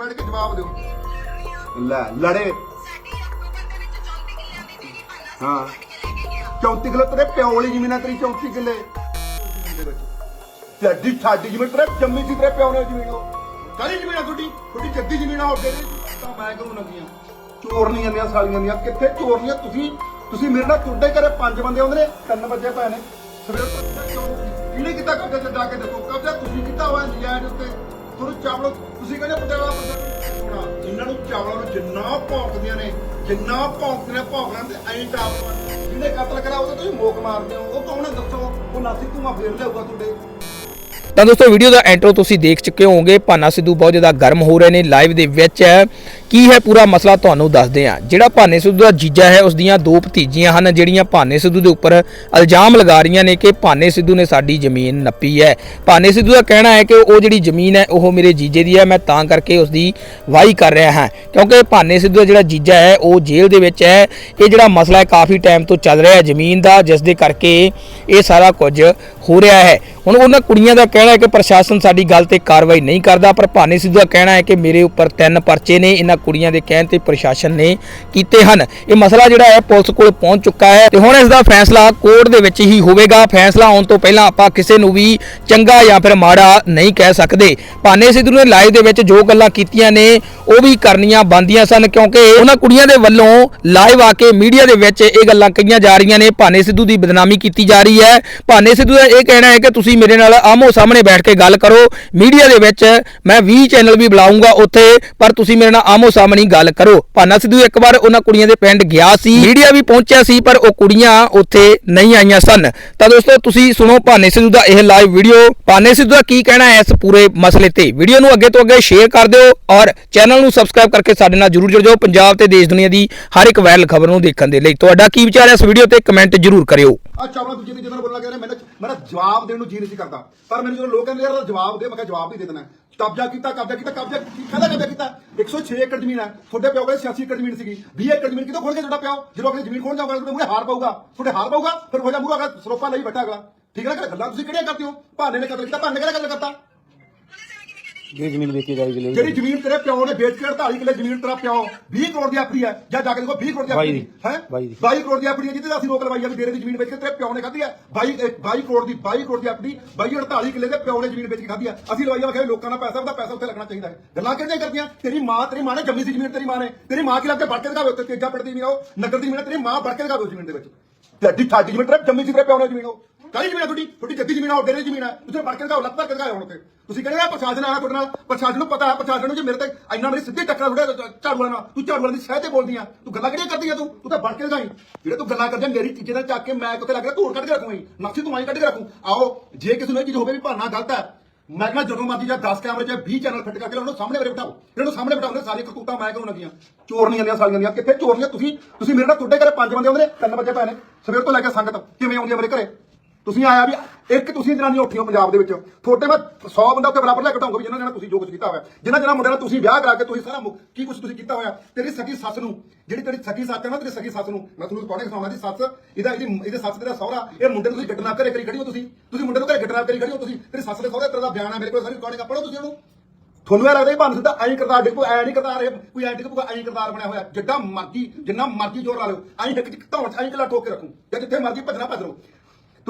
ਬੈਠ ਕੇ ਜਵਾਬ ਦਿਓ। ਲੈ ਲੜੇ। ਹਾਂ। 34 ਕਿਲੋ ਤੇਰੇ ਪਿਓ ਵਾਲੀ ਜ਼ਮੀਨ ਆ ਤੇਰੀ 34 ਕਿੱਲੇ। ਜੱਦੀ ਸਾਡੀ ਜ਼ਮੀਨ ਤੇਰੇ ਜੰਮੀ ਸੀ ਤੇਰੇ ਪਿਓ ਨੇ ਜ਼ਮੀਨ ਉਹ। ਕਾਹਦੀ ਜ਼ਮੀਨ ਆ ਤੁਹਾਡੀ? ਤੁਹਾਡੀ ਜੱਦੀ ਜ਼ਮੀਨ ਆ ਉਹ ਤੇਰੀ ਤਾਂ ਮੈਂ ਕਰੂੰ ਨਗੀਆਂ? ਚੋਰਨੀਆਂ ਦੀਆਂ ਸਾਲੀਆਂ ਦੀਆਂ। ਕਿੱਥੇ ਚੋਰਨੀਆਂ? ਤੁਸੀਂ ਤੁਸੀਂ ਮੇਰੇ ਨਾਲ ਤੁਹਾਡੇ ਘਰੇ ਪੰਜ ਬੰਦੇ ਆਉਂਦੇ ਨੇ ਤਿੰਨ ਬੱਚੇ ਪਏ ਨੇ। ਸਵੇਰ ਤੋਂ ਕਿਉਂ ਕਿਹਨੇ ਕੀਤਾ ਕਬਜ਼ਾ? ਜਾ ਕੇ ਦੇਖੋ। ਕਬਜ਼ਾ ਤੁਸੀਂ ਕੀਤਾ ਹੋਇਆ ਨਜਾਇਜ਼ ਉੱਤੇ। ਤੁਹਾਨੂੰ ਚਾਵਲ ਤੁਸੀਂ ਕਹਿੰਦੇ ਪਟਿਆਲਾ ਬੰਦਾ ਜਿਨ੍ਹਾਂ ਨੂੰ ਚਾਵਲਾਂ ਨੂੰ ਜਿੰਨਾ ਭੌਂਕਦੀਆਂ ਨੇ, ਜਿੰਨਾ ਭੌਂਕਦੇ ਨੇ ਭੌਂਕਣਾ ਤੇ ਐਂ ਟਾਪ ਜਿਹਨੇ ਕਤਲ ਕਰਾ ਉਹਦੇ ਤੁਸੀਂ ਮੋਕ ਮਾਰਦੇ ਹੋ। ਉਹ ਕੌਣ ਹੈ ਦੱਸੋ, ਉਹ ਨਾਸੀ ਧੂਆ ਫੇਰ ਲਿਆਊਗਾ ਤੁਹਾਡੇ। ਤਾਂ ਦੋਸਤੋ ਵੀਡੀਓ ਦਾ ਐਂਟਰੋ ਤੁਸੀਂ ਦੇਖ ਚੁੱਕੇ ਹੋਵੋਗੇ। ਭਾਨਾ ਸਿੱਧੂ ਬਹੁਤ ਜ਼ਿਆਦਾ ਗਰਮ ਹੋ ਰਹੇ ਨੇ ਲਾਈਵ ਦੇ ਵਿੱਚ। ਕੀ ਹੈ ਪੂਰਾ ਮਸਲਾ ਤੁਹਾਨੂੰ ਦੱਸਦੇ ਹਾਂ। ਜਿਹੜਾ ਭਾਨੇ ਸਿੱਧੂ ਦਾ ਜੀਜਾ ਹੈ, ਉਸ ਦੀਆਂ ਦੋ ਭਤੀਜੀਆਂ ਹਨ, ਜਿਹੜੀਆਂ ਭਾਨੇ ਸਿੱਧੂ ਦੇ ਉੱਪਰ ਇਲਜ਼ਾਮ ਲਗਾ ਰਹੀਆਂ ਨੇ ਕਿ ਭਾਨੇ ਸਿੱਧੂ ਨੇ ਸਾਡੀ ਜ਼ਮੀਨ ਨੱਪੀ ਹੈ। ਭਾਨੇ ਸਿੱਧੂ ਦਾ ਕਹਿਣਾ ਹੈ ਕਿ ਉਹ ਜਿਹੜੀ ਜ਼ਮੀਨ ਹੈ, ਉਹ ਮੇਰੇ ਜੀਜੇ ਦੀ ਹੈ। ਮੈਂ ਤਾਂ ਕਰਕੇ ਉਸ ਦੀ ਵਾਹੀ ਕਰ ਰਿਹਾ ਹਾਂ। ਕਿਉਂਕਿ ਭਾਨੇ ਸਿੱਧੂ ਦਾ ਜਿਹੜਾ ਜੀਜਾ ਹੈ, ਉਹ ਜੇਲ੍ਹ ਦੇ ਵਿੱਚ ਹੈ। ਇਹ ਜਿਹੜਾ ਮਸਲਾ ਹੈ, ਕਾਫੀ ਟਾਈਮ ਤੋਂ ਚੱਲ ਰਿਹਾ ਹੈ ਜ਼ਮੀਨ ਦਾ, ਜਿਸ ਦੇ ਕਰਕੇ ਇਹ ਸਾਰਾ ਕੁਝ ਹੋ ਰਿਹਾ ਹੈ। ਹੁਣ ਉਹਨਾਂ ਕੁੜੀਆਂ ਦਾ ਕਹਿਣਾ ਹੈ ਕਿ ਪ੍ਰਸ਼ਾਸਨ ਸਾਡੀ ਗੱਲ ਤੇ ਕਾਰਵਾਈ ਨਹੀਂ ਕਰਦਾ, ਪਰ ਭਾਨੇ ਸਿੱਧੂ ਦਾ ਕਹਿਣਾ ਹੈ ਕਿ ਮੇਰੇ ਉੱਪਰ ਤਿੰਨ ਪਰਚੇ ਨੇ, ਇਹਨਾਂ ਕੁੜੀਆਂ ਦੇ ਕਹਿਣ ਤੇ ਪ੍ਰਸ਼ਾਸਨ ਨੇ ਕੀਤੇ ਹਨ। ਇਹ ਮਸਲਾ ਜਿਹੜਾ ਹੈ, ਪੁਲਿਸ ਕੋਲ ਪਹੁੰਚ ਚੁੱਕਾ ਹੈ ਤੇ ਹੁਣ ਇਸ ਦਾ ਫੈਸਲਾ ਕੋਰਟ ਦੇ ਵਿੱਚ ਹੀ ਹੋਵੇਗਾ। ਫੈਸਲਾ ਆਉਣ ਤੋਂ ਪਹਿਲਾਂ ਆਪਾਂ ਕਿਸੇ ਨੂੰ ਵੀ ਚੰਗਾ ਜਾਂ ਫਿਰ ਮਾੜਾ ਨਹੀਂ ਕਹਿ ਸਕਦੇ। ਭਾਨੇ ਸਿੱਧੂ ਨੇ ਲਾਈਵ ਦੇ ਵਿੱਚ ਜੋ ਗੱਲਾਂ ਕੀਤੀਆਂ ਨੇ, ਉਹ ਵੀ ਕਰਨੀਆਂ ਬੰਦੀਆਂ ਸਨ, ਕਿਉਂਕਿ ਉਹਨਾਂ ਕੁੜੀਆਂ ਦੇ ਵੱਲੋਂ ਲਾਈਵ ਆ ਕੇ ਮੀਡੀਆ ਦੇ ਵਿੱਚ ਇਹ ਗੱਲਾਂ ਕਹੀਆਂ ਜਾ ਰਹੀਆਂ ਨੇ। ਭਾਨੇ ਸਿੱਧੂ ਦੀ ਬਦਨਾਮੀ ਕੀਤੀ ਜਾ ਰਹੀ ਹੈ। ਭਾਨੇ ਸਿੱਧੂ ਦਾ ਇਹ ਕਹਿਣਾ ਹੈ ਕਿ ਤੁਸੀਂ ਮੇਰੇ ਨਾਲ ਆਮੋ ਸਾਹਮਣੇ ਬੈਠ ਕੇ ਗੱਲ ਕਰੋ। ਮੀਡੀਆ ਦੇ ਵਿੱਚ ਮੈਂ 20 ਚੈਨਲ ਵੀ ਬੁਲਾਉਂਗਾ ਉੱਥੇ, ਪਰ ਤੁਸੀਂ ਮੇਰੇ ਨਾਲ ਆਮੋ ਸਾਹਮਣੇ ਗੱਲ ਕਰੋ। ਭਾਨਾ ਸਿੱਧੂ ਇੱਕ ਵਾਰ ਉਹਨਾਂ ਕੁੜੀਆਂ ਦੇ ਪਿੰਡ ਗਿਆ ਸੀ। ਮੀਡੀਆ ਵੀ ਪਹੁੰਚਿਆ ਸੀ, ਪਰ ਉਹ ਕੁੜੀਆਂ ਉੱਥੇ ਨਹੀਂ ਆਈਆਂ ਸਨ। ਤਾਂ ਦੋਸਤੋ, ਤੁਸੀਂ ਸੁਣੋ ਭਾਨੇ ਸਿੱਧੂ ਦਾ ਇਹ ਲਾਈਵ ਵੀਡੀਓ ਭਾਨੇ ਸਿੱਧੂ ਦਾ ਕੀ ਕਹਿਣਾ ਹੈ ਇਸ ਪੂਰੇ ਮਸਲੇ ਤੇ? ਵੀਡੀਓ ਨੂੰ ਅੱਗੇ ਤੋਂ ਅੱਗੇ ਸ਼ੇਅਰ ਕਰ ਦਿਓ ਔਰ ਚੈਨਲ ਨੂੰ ਸਬਸਕ੍ਰਾਈਬ ਕਰਕੇ ਸਾਡੇ ਨਾਲ ਜਰੂਰ ਜੁੜ ਜਾਓ। ਪੰਜਾਬ ਤੇ ਦੇਸ਼ ਦੁਨੀਆ ਦੀ ਹਰ ਇੱਕ ਵਾਇਰਲ ਖਬਰ ਨੂੰ ਦੇਖਣ ਦੇ ਲਈ। ਤੁਹਾਡਾ ਕੀ ਵਿਚਾਰ ਹੈ ਇਸ ਵੀਡੀਓ ਤੇ? ਕਮੈਂਟ ਜਰੂਰ ਕਰਿਓ। ਆ ਚਾਵਲਾ ਦੂਜੇ ਦੀ ਜਦੋਂ ਬੋਲਣਾ ਕਹਿੰਦੇ ਮੈਨੂੰ ਮੇਰਾ ਜਵਾਬ ਦੇਣ ਨੂੰ ਜੀ ਨਹੀਂ ਸੀ ਕਰਦਾ। ਪਰ ਮੈਨੂੰ ਜਦੋਂ ਲੋਕ ਕਹਿੰਦੇ ਯਾਰ ਜਵਾਬ ਦੇ, ਮੈਂ ਕਿਹਾ ਜਵਾਬ ਨਹੀਂ ਦੇ ਦੇਣਾ। ਕਬਜ਼ਾ ਕੀਤਾ ਕਬਜ਼ਾ ਕੀਤਾ, ਕਬਜ਼ਾ ਕਾਹਦਾ ਕਬਜ਼ਾ ਕੀਤਾ? 106 ਏਕੜ ਜ਼ਮੀਨ ਹੈ। ਤੁਹਾਡੇ ਪਿਓ ਕੋਲ 86 ਏਕੜ ਜ਼ਮੀਨ ਸੀਗੀ। 20 ਏਕੜ ਜ਼ਮੀਨ ਕਿਦੋਂ ਖੋਲ ਕੇ ਤੁਹਾਡਾ ਪਿਓ? ਜਦੋਂ ਅਗਲੀ ਜ਼ਮੀਨ ਖੋਲ ਜਾਊਗਾ ਤੁਹਾਡੇ ਮੂਹਰੇ ਹਾਰ ਪਾਊਗਾ। ਤੁਹਾਡੇ ਹਾਰ ਪਾਊਗਾ, ਫਿਰ ਹੋ ਜਾ ਮੂਹਰਾ ਸਰੋਪਾ ਲਈ ਬੈਠਾ ਅਗਲਾ। ਠੀਕ ਹੈ ਨਾ ਗੱਲਾਂ ਤੁਸੀਂ ਕਿਹੜੀਆਂ ਕਰਦੇ ਹੋ? ਭਾਣੇ ਨੇ ਕਤਲ ਕੀਤਾ, ਭਾਨੇ ਕਿਹੜਾ ਕਤਲ ਕਰਤਾ? ਜਿਹੜੀ ਜ਼ਮੀਨ ਵੇਚੀ ਜਾਏਗੀ ਲਈ ਜਿਹੜੀ ਜ਼ਮੀਨ ਤੇਰੇ ਪਿਓ ਨੇ ਵੇਚ ਕੇ 48 ਕਿੱਲੇ ਜ਼ਮੀਨ ਤੇਰਾ ਪਿਓ 20 ਕਰੋੜ ਦੀ ਆਪਣੀ ਹੈ ਜਾਂ ਜਾ ਕੇ ਦੇਖੋ 20 ਕਰੋੜ ਦੀ ਆਪਣੀ। ਹੈ ਬਾਈ ਦੀ। 22 ਕਰੋੜ ਦੀ ਆਪਣੀ ਹੈ ਜਿਹਦੇ ਤੇ ਅਸੀਂ ਰੋਕ ਲਵਾਈ ਆ ਵੀ ਤੇਰੇ ਦੀ ਜ਼ਮੀਨ ਵੇਚ ਕੇ ਤੇਰੇ ਪਿਓ ਨੇ ਖਾਧੀ ਹੈ। 22 ਇਹ 22 ਕਰੋੜ ਦੀ 22 ਕਰੋੜ ਦੀ ਆਪਣੀ 22 48 ਕਿੱਲੇ ਦੇ ਪਿਓ ਨੇ ਜ਼ਮੀਨ ਵੇਚ ਕੇ ਖਾਧੀ ਹੈ। ਅਸੀਂ ਲਵਾਈ ਆ ਕਿ ਲੋਕਾਂ ਦਾ ਪੈਸਾ ਉਹਦਾ ਪੈਸਾ ਉੱਤੇ ਲੱਗਣਾ ਚਾਹੀਦਾ ਹੈ। ਗੱਲਾਂ ਕਿਹੜੀਆਂ ਕਰਦੀਆਂ? ਤੇਰੀ ਮਾਂ ਤੇਰੀ ਮਾਂ ਨੇ ਜੰਮੀ ਸੀ ਜ਼ਮੀਨ ਤੇਰੀ ਮਾਂ ਨੇ। ਤੇਰੀ ਮਾਂ ਕੀ ਲੱਗ ਕੇ ਵੜ ਕੇ ਦਿਖਾਵੇ ਉੱਤੇ ਤੇਜਾ ਪਿੰਡ ਦੀ ਜ਼ਮੀਨ ਉਹ ਨਗਰ ਦੀ ਜ਼ਮੀਨ ਤੇਰੀ ਮਾਂ ਵੜ ਕੇ ਦਿਖਾਵੇ ਜ਼ਮੀਨ ਦੇ ਵਿੱਚ। ਤੁਹਾਡੀ ਸਾਡੀ ਜ਼ਮੀਨ ਤੇਰੇ ਜੰਮੀ ਸੀ ਤੇਰੇ ਪਿਓ ਨੇ ਜ਼ਮੀਨ ਉਹ। ਕਾਹਦੀ ਜ਼ਮੀਨ ਆ ਤੁਹਾਡੀ? ਤੁਹਾਡੀ ਜੱਦੀ ਜ਼ਮੀਨ ਆ, ਉਹ ਤੇਰੀ ਜ਼ਮੀਨ ਆ। ਤੁਸੀਂ ਵੜ ਕੇ ਦਿਖਾਓ, ਲੱਤਾਂ ਭਰ ਕੇ ਦਿਖਾਓ ਹੁਣ ਉੱਤੇ ਤੁਸੀਂ ਕਹਿੰਦੇ ਆ ਪ੍ਰਸ਼ਾਸਨ ਆਇਆ ਤੁਹਾਡੇ ਨਾਲ, ਪ੍ਰਸ਼ਾਸਨ ਨੂੰ ਪਤਾ ਹੈ ਪ੍ਰਸ਼ਾਸਨ ਨੂੰ ਜੇ ਮੇਰੇ ਤੇ ਇੰਨਾ ਮੇਰੀ ਸਿੱਧੀ ਟੱਕਰ ਥੋੜਾ ਝਾੜੂ ਵਾਲਾ ਨਾਲ, ਤੂੰ ਝਾੜੂ ਵਾਲੇ ਦੀ ਸਹਿ ਤੇ ਬੋਲਦੀ ਆ। ਤੂੰ ਗੱਲਾਂ ਕਿਹੜੀਆਂ ਕਰਦੀ ਆ ਤੂੰ? ਤੂੰ ਤਾਂ ਵੜ ਕੇ ਦਿਖਾਈ। ਜਿਹੜੇ ਤੂੰ ਗੱਲਾਂ ਕਰਦੀ ਆ, ਮੇਰੀ ਚੀਜ਼ਾਂ ਨਾਲ ਚੱਕ ਕੇ ਮੈਂ ਕਿਤੇ ਲੱਗ ਰਿਹਾ ਧੂੜ ਕੱਢ ਕੇ ਰੱਖੂੰ ਨਕਸ਼ੀ ਤੂੰ ਆਈ ਕੱਢ ਕੇ ਰੱਖੂ। ਆਓ, ਜੇ ਕਿਸੇ ਨੂੰ ਇਹ ਚੀਜ਼ ਹੋਵੇ ਵੀ ਭਾਨਾ ਗਲਤ ਹੈ ਮੈਂ ਕਹਿੰਦਾ ਜਦੋਂ ਮਰਜ਼ੀ ਜਾਂ 10 ਕੈਮਰੇ ਜਾਂ 20 ਚੈਨਲ ਫਿੱਟ ਕਰਕੇ ਉਹਨੂੰ ਸਾਹਮਣੇ ਮੇਰੇ ਬਿਠਾਓ। ਇਹਨਾਂ ਨੂੰ ਸਾਹਮਣੇ ਬਿਠਾਉਂਦੇ ਸਾਰੀਆਂ ਕਰਤੂਤਾਂ ਮੈਂ ਕਰੂੰ ਲੱਗੀਆਂ। ਚੋਰਨੀਆਂ ਦੀਆਂ ਸਾਲੀਆਂ ਦੀਆਂ। ਕਿੱਥੇ ਚੋਰਨੀਆਂ ਤੁਸੀਂ ਤੁਸੀਂ ਮੇਰੇ ਨਾਲ ਤੁਹਾਡੇ ਘਰੇ ਪੰਜ ਬੰਦੇ ਆਉਂਦੇ ਨੇ, ਤਿੰਨ ਬੱਚੇ ਪਏ ਨੇ। ਸਵੇਰ ਤੋਂ ਲੈ ਕੇ ਸੰਗਤ, ਕਿਵੇਂ ਆਉਂਦੀ ਆ ਮੇਰੇ ਘਰੇ? ਤੁਸੀਂ ਆਇਆ ਵੀ ਇੱਕ ਤੁਸੀਂ ਜਨਾਨੀ ਉੱਠੀਓ ਪੰਜਾਬ ਦੇ ਵਿੱਚ। ਤੁਹਾਡੇ ਮੈਂ 100 ਬੰਦਾ ਉੱਤੇ ਬਰਾਬਰ ਲੈ ਕੇ ਬਿਠਾਉਂਗਾ ਵੀ ਜਿਨ੍ਹਾਂ ਨਾਲ ਤੁਸੀਂ ਜੋ ਕੁਝ ਕੀਤਾ ਹੋਇਆ। ਜਿਨ੍ਹਾਂ ਜਿਨ੍ਹਾਂ ਮੁੰਡਿਆਂ ਨਾਲ ਤੁਸੀਂ ਵਿਆਹ ਕਰਾ ਕੇ ਤੁਸੀਂ ਸਾਰਾ ਮੁ- ਕੀ ਕੁਝ ਤੁਸੀਂ ਕੀਤਾ ਹੋਇਆ। ਤੇਰੀ ਸਕੀ ਸੱਸ ਨੂੰ, ਜਿਹੜੀ ਤੇਰੀ ਸਕੀ ਸੱਸ ਹੈ ਨਾ, ਤੇਰੀ ਸਕੀ ਸੱਸ ਨੂੰ। ਮੈਂ ਤੁਹਾਨੂੰ ਰਿਕਾਰਡਿੰਗ ਸੁਣਾਉਣਾ ਦੀ ਸੱਸ, ਇਹਦਾ ਇਹਦੀ ਇਹਦੇ ਸੱਸ ਤੇਰਾ ਸਹੁਰਾ, ਇਹ ਮੁੰਡੇ ਨੂੰ ਤੁਸੀਂ ਗੱਟਣਾ ਘਰੇ ਕਰੀ ਖੜੀ ਹੋ ਤੁਸੀਂ। ਤੁਸੀਂ ਮੁੰਡੇ ਨੂੰ ਘਰੇ ਗੱਟਣਾ ਕਰੀ ਖੜੀ ਹੋ ਤੁਸੀਂ। ਤੇਰੀ ਸੱਸ ਦੇ ਸਹੁਰੇ ਤੇਰਾ ਦਾ ਬਿਆਨ ਹੈ ਮੇਰੇ ਕੋਲ, ਸਾਰੀ ਰਿਕਾਰਡਿੰਗ ਪੜੋ ਤੁਸੀਂ ਉਹਨੂੰ। ਤੁਹਾਨੂੰ ਇਹ ਲੱਗਦਾ ਇਹ ਬੰਦ ਸਿੱਧਾ ਐਂ ਕਰਤਾਰ ਡਿੱਗੋ ਐਂ ਨਹੀਂ ਕਰਤਾਰ ਇਹ ਕੋਈ ਐਂ ਡਿੱਗੋ ਐਂ ਕਰਤਾਰ ਬਣਿਆ ਹੋਇਆ। ਜਿੱਦਾਂ ਮਰਜ਼ੀ ਜਿੰਨਾ ਮਰਜ਼ੀ ਜ਼ੋਰ ਲਾ ਲਓ। ਐਂ ਇੱਕ ਇੱਕ ਚ ਐਂ ਕਲਾ ਠੋਕ ਕੇ ਰੱਖੂ। ਜਾਂ ਜਿੱਥੇ ਮਰਜ਼ੀ ਭੱਜਣਾ ਭੱਜ ਲਓ।